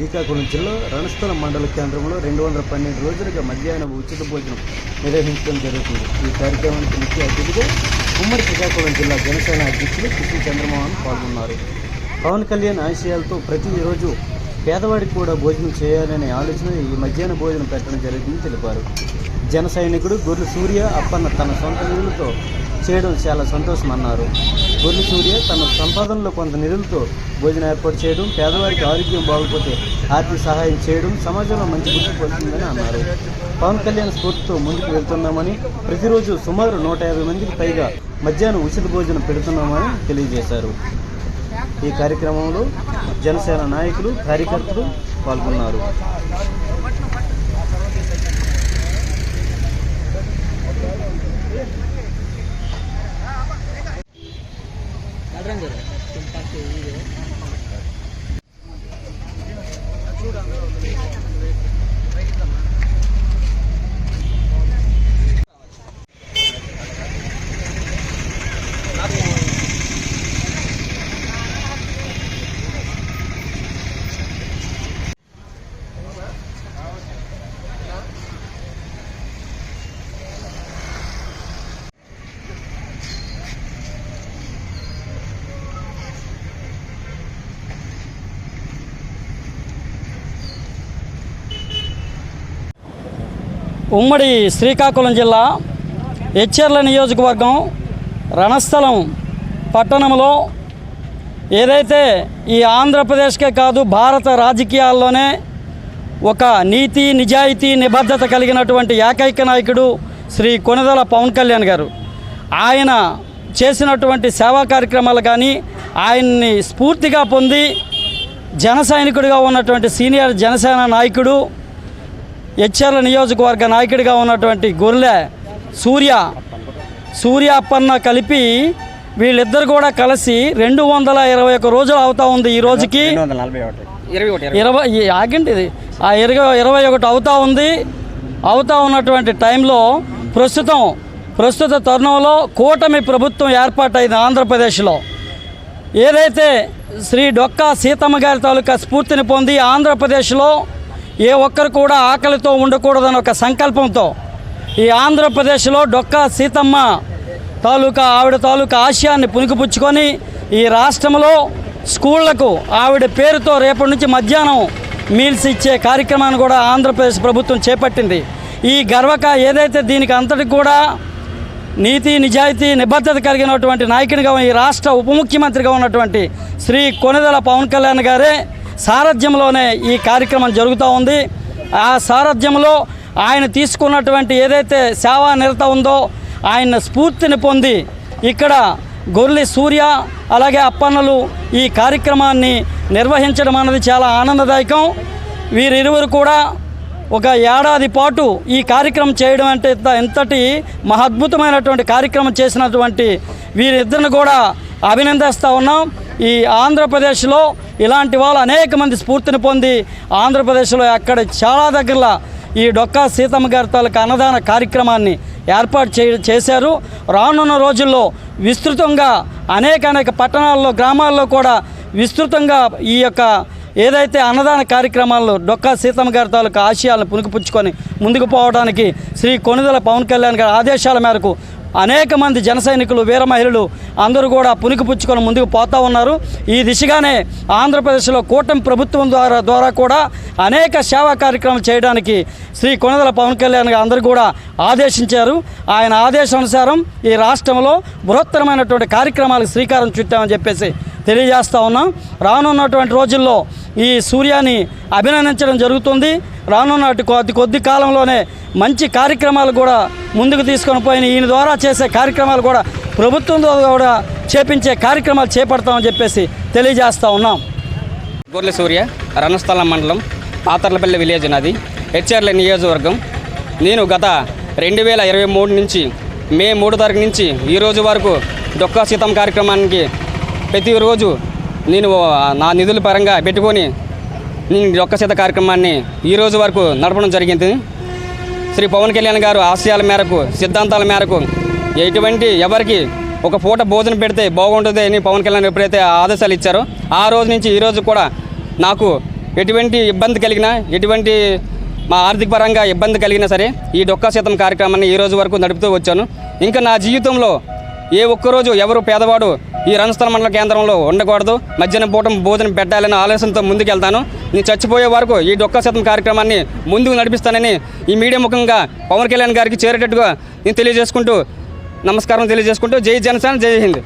శ్రీకాకుళం జిల్లా రణస్థలం మండల కేంద్రంలో రెండు వందల పన్నెండు రోజులుగా మధ్యాహ్నం ఉచిత భోజనం నిర్వహించడం జరుగుతుంది. ఈ కార్యక్రమానికి ముఖ్య అతిథిగా ఉమ్మడి శ్రీకాకుళం జిల్లా జనసేన అధ్యక్షులు కృష్ణ చంద్రమోహన్ పాల్గొన్నారు. పవన్ కళ్యాణ్ ఆశయాలతో ప్రతిరోజు పేదవాడికి కూడా భోజనం చేయాలనే ఆలోచన ఈ మధ్యాహ్న భోజనం పెట్టడం జరిగిందని తెలిపారు. జన సైనికుడు గొర్రె సూర్య అప్పన్న తన సొంత నిధులతో చేయడం చాలా సంతోషం అన్నారు గొర్రె సూర్య తన సంపాదనలో కొంత నిధులతో భోజనం ఏర్పాటు చేయడం పేదవారికి ఆరోగ్యం బాగోకపోతే ఆర్థిక సహాయం చేయడం సమాజంలో మంచి గుర్తింపు వస్తుందని అన్నారు. పవన్ కళ్యాణ్ స్ఫూర్తితో ముందుకు వెళ్తున్నామని ప్రతిరోజు సుమారు నూట యాభై మందికి పైగా మధ్యాహ్నం ఉచిత భోజనం పెడుతున్నామని తెలియజేశారు. ఈ కార్యక్రమంలో జనసేన నాయకులు కార్యకర్తలు పాల్గొన్నారు. ఉమ్మడి శ్రీకాకుళం జిల్లా ఎచ్చెర్ల నియోజకవర్గం రణస్థలం పట్టణంలో ఏదైతే ఈ ఆంధ్రప్రదేశ్కే కాదు భారత రాజకీయాల్లోనే ఒక నీతి నిజాయితీ నిబద్ధత కలిగినటువంటి ఏకైక నాయకుడు శ్రీ కొనదల పవన్ కళ్యాణ్ గారు. ఆయన చేసినటువంటి సేవా కార్యక్రమాలు కానీ ఆయన్ని స్ఫూర్తిగా పొంది జన సైనికుడిగా ఉన్నటువంటి సీనియర్ జనసేన నాయకుడు హెచ్ఆర్ల నియోజకవర్గ నాయకుడిగా ఉన్నటువంటి గొర్రె సూర్య సూర్య అప్పన్న కలిపి వీళ్ళిద్దరు కూడా కలిసి రెండు వందల ఇరవై ఒక్క రోజులు అవుతా ఉంది ఈ రోజుకి. ఇరవై ఈ ఆగండి ఇది. ఆ ఇరవై ఇరవై ఒకటి అవుతా ఉంది. అవుతా ఉన్నటువంటి టైంలో ప్రస్తుతం ప్రస్తుత తరుణంలో కూటమి ప్రభుత్వం ఏర్పాటైంది ఆంధ్రప్రదేశ్లో. ఏదైతే శ్రీ డొక్కా సీతమ్మ గారి తాలూకా స్ఫూర్తిని పొంది ఆంధ్రప్రదేశ్లో ఏ ఒక్కరు కూడా ఆకలితో ఉండకూడదని ఒక సంకల్పంతో ఈ ఆంధ్రప్రదేశ్లో డొక్కా సీతమ్మ తాలూకా ఆవిడ తాలూకా ఆశయాన్ని పుణికిపుచ్చుకొని ఈ రాష్ట్రంలో స్కూళ్ళకు ఆవిడ పేరుతో రేపటి నుంచి మధ్యాహ్నం మీల్స్ ఇచ్చే కార్యక్రమాన్ని కూడా ఆంధ్రప్రదేశ్ ప్రభుత్వం చేపట్టింది. ఈ గర్వక ఏదైతే దీనికి అంతటికి కూడా నీతి నిజాయితీ నిబద్ధత కలిగినటువంటి నాయకునిగా ఈ రాష్ట్ర ఉప ముఖ్యమంత్రిగా ఉన్నటువంటి శ్రీ కొనిదెల పవన్ కళ్యాణ్ గారే సారథ్యంలోనే ఈ కార్యక్రమం జరుగుతూ ఉంది. ఆ సారథ్యంలో ఆయన తీసుకున్నటువంటి ఏదైతే సేవా నిరత ఉందో ఆయన స్ఫూర్తిని పొంది ఇక్కడ గొర్రె సూర్య అలాగే అప్పన్నలు ఈ కార్యక్రమాన్ని నిర్వహించడం అన్నది చాలా ఆనందదాయకం. వీరిరువురు కూడా ఒక ఏడాది పాటు ఈ కార్యక్రమం చేయడం అంటే ఇంతటి ఎంతటి మహద్భుతమైనటువంటి కార్యక్రమం చేసినటువంటి వీరిద్దరిని కూడా అభినందిస్తూ ఉన్నాం. ఈ ఆంధ్రప్రదేశ్లో ఇలాంటి వాళ్ళు అనేక మంది స్ఫూర్తిని పొంది ఆంధ్రప్రదేశ్లో అక్కడ చాలా దగ్గరలో ఈ డొక్కా సీతమ్మ గారి తాలూకు అన్నదాన కార్యక్రమాన్ని ఏర్పాటు చే చేశారు. రానున్న రోజుల్లో విస్తృతంగా అనేక అనేక పట్టణాల్లో గ్రామాల్లో కూడా విస్తృతంగా ఈ యొక్క ఏదైతే అన్నదాన కార్యక్రమాల్లో డొక్కా సీతమ్మ గారి తాలూకు ఆశయాలను పుణికిపుచ్చుకొని ముందుకు పోవడానికి శ్రీ కొనుదల పవన్ కళ్యాణ్ గారి ఆదేశాల మేరకు అనేక మంది జన సైనికులు వీర మహిళలు అందరూ కూడా పుణికిపుచ్చుకొని ముందుకు పోతూ ఉన్నారు. ఈ దిశగానే ఆంధ్రప్రదేశ్లో కూటమి ప్రభుత్వం ద్వారా ద్వారా కూడా అనేక సేవా కార్యక్రమాలు చేయడానికి శ్రీ కొనదల పవన్ కళ్యాణ్ అందరూ కూడా ఆదేశించారు. ఆయన ఆదేశానుసారం ఈ రాష్ట్రంలో బృహత్తరమైనటువంటి కార్యక్రమాలకు శ్రీకారం చుట్టామని చెప్పేసి తెలియజేస్తూ ఉన్నాం. రానున్నటువంటి రోజుల్లో ఈ సూర్యాన్ని అభినందించడం జరుగుతుంది. రానున్న కొద్ది కొద్ది కాలంలోనే మంచి కార్యక్రమాలు కూడా ముందుకు తీసుకొని పోయిన ఈయన ద్వారా చేసే కార్యక్రమాలు కూడా ప్రభుత్వం కూడా చేపించే కార్యక్రమాలు చేపడతామని చెప్పేసి తెలియజేస్తూ ఉన్నాం. గొర్రె సూర్య రణస్థలం మండలం పాతర్లపల్లి విలేజ్ నాది హెచ్ఆర్ల నియోజకవర్గం. నేను గత రెండు వేల ఇరవై మూడు నుంచి మే మూడు తారీఖు నుంచి ఈ రోజు వరకు డొక్కా సీతం కార్యక్రమానికి ప్రతిరోజు నేను నా నిధుల పరంగా పెట్టుకొని నేను డొక్క సీత కార్యక్రమాన్ని ఈ రోజు వరకు నడపడం జరిగింది. శ్రీ పవన్ కళ్యాణ్ గారు ఆశయాల మేరకు సిద్ధాంతాల మేరకు ఎటువంటి ఎవరికి ఒక పూట భోజనం పెడితే బాగుంటుంది అని పవన్ కళ్యాణ్ ఎప్పుడైతే ఆదేశాలు ఇచ్చారో ఆ రోజు నుంచి ఈరోజు కూడా నాకు ఎటువంటి ఇబ్బంది కలిగినా ఎటువంటి మా ఆర్థిక పరంగా ఇబ్బంది కలిగినా సరే ఈ డొక్కా శాతం కార్యక్రమాన్ని ఈ రోజు వరకు నడుపుతూ వచ్చాను. ఇంకా నా జీవితంలో ఏ ఒక్కరోజు ఎవరు పేదవాడు ఈ రణస్థల మండల కేంద్రంలో ఉండకూడదు. మధ్యాహ్నం పూట భోజనం పెట్టాలనే ఆలోచనతో ముందుకెళ్తాను. నేను చచ్చిపోయే వరకు ఈ డొక్క శాతం కార్యక్రమాన్ని ముందుకు నడిపిస్తానని ఈ మీడియా ముఖంగా పవన్ కళ్యాణ్ గారికి చేరేటట్టుగా నేను తెలియజేసుకుంటూ నమస్కారం తెలియజేసుకుంటూ జై జనసేన జై హింద్.